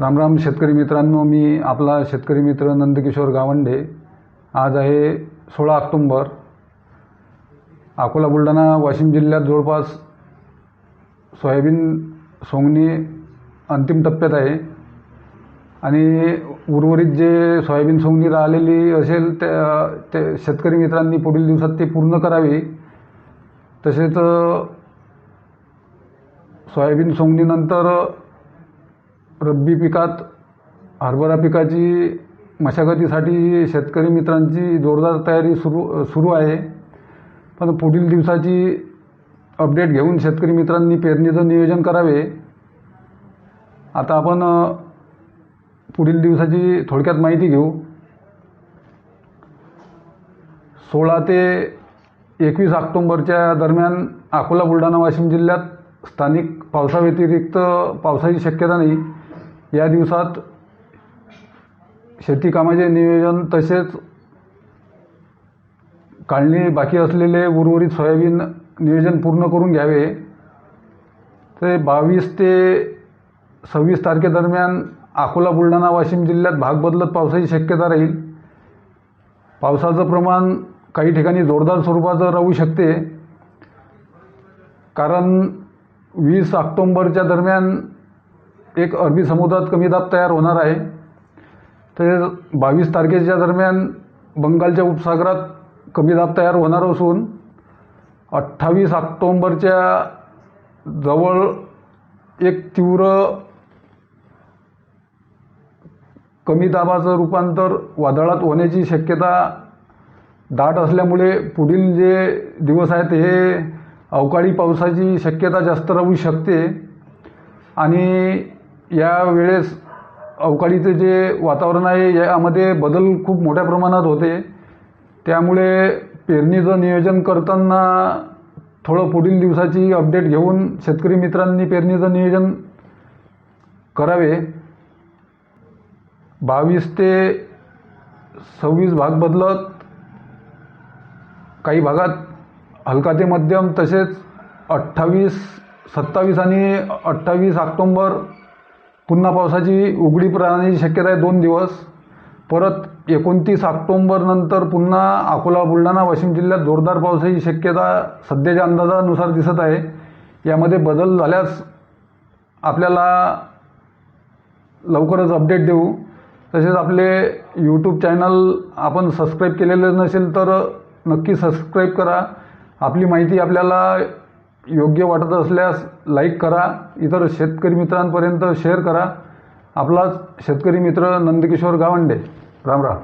रामराम शेतकरी मित्रांनो मी आपला शेतकरी मित्र नंदकिशोर गावंडे. आज आहे सोळा ऑक्टोंबर. अकोला बुलढाणा वाशिम जिल्ह्यात जवळपास सोयाबीन सोंगणी अंतिम टप्प्यात आहे. आणि उर्वरित जे सोयाबीन सोंगणी राहिलेली असेल त्या ते शेतकरी मित्रांनी पुढील दिवसात ते पूर्ण करावी. तसेच सोयाबीन सोंगणीनंतर रब्बी पिकात हरभरा पिकाची मशागतीसाठी शेतकरी मित्रांची जोरदार तयारी सुरू सुरू आहे. पण पुढील दिवसाची अपडेट घेऊन शेतकरी मित्रांनी पेरणीचं नियोजन करावे. आता आपण पुढील दिवसाची थोडक्यात माहिती घेऊ. सोळा ते एकवीस ऑक्टोंबरच्या दरम्यान अकोला बुलढाणा वाशिम जिल्ह्यात स्थानिक पावसाव्यतिरिक्त पावसाची शक्यता नाही. या दिवसात शेतीकामाचे नियोजन तसेच काढणी बाकी असलेले उर्वरित सोयाबीन नियोजन पूर्ण करून घ्यावे. ते बावीस ते सव्वीस तारखेदरम्यान अकोला बुलढाणा वाशिम जिल्ह्यात भाग बदलत पावसाची शक्यता राहील. पावसाचं प्रमाण काही ठिकाणी जोरदार स्वरूपाचं राहू शकते. कारण वीस ऑक्टोंबरच्या दरम्यान एक अरबी समुद्रात कमी दाब तयार होणार आहे. तर बावीस तारखेच्या दरम्यान बंगालच्या उपसागरात कमी दाब तयार होणार असून अठ्ठावीस ऑक्टोंबरच्या जवळ एक तीव्र कमी दाबाचं रूपांतर वादळात होण्याची शक्यता दाट असल्यामुळे पुढील जे दिवस आहेत हे अवकाळी पावसाची शक्यता जास्त राहू शकते. आणि या वेळेस अवकाळीचं जे वातावरण आहे यामध्ये बदल खूप मोठ्या प्रमाणात होते. त्यामुळे पेरणीचं नियोजन करताना थोडं पुढील दिवसाची अपडेट घेऊन शेतकरी मित्रांनी पेरणीचं नियोजन करावे. बावीस ते सव्वीस भाग बदलत काही भागात हलका ते मध्यम तसेच अठ्ठावीस सत्तावीस आणि अठ्ठावीस ऑक्टोंबर पुन्हा पावसाची उघडी राहण्याची शक्यता आहे दोन दिवस. परत एकोणतीस ऑक्टोंबरनंतर पुन्हा अकोला बुलढाणा वाशिम जिल्ह्यात जोरदार पावसाची शक्यता सध्याच्या अंदाजानुसार दिसत आहे. यामध्ये बदल झाल्यास आपल्याला लवकरच अपडेट देऊ. तसेच आपले यूट्यूब चॅनल आपण सबस्क्राईब केलेलं नसेल तर नक्की सबस्क्राईब करा. आपली माहिती आपल्याला योग्य वाटत असल्यास लाईक करा. इतर शेतकरी मित्रांपर्यंत शेअर करा. आपला शेतकरी मित्र नंदकिशोर गावंडे. राम राम.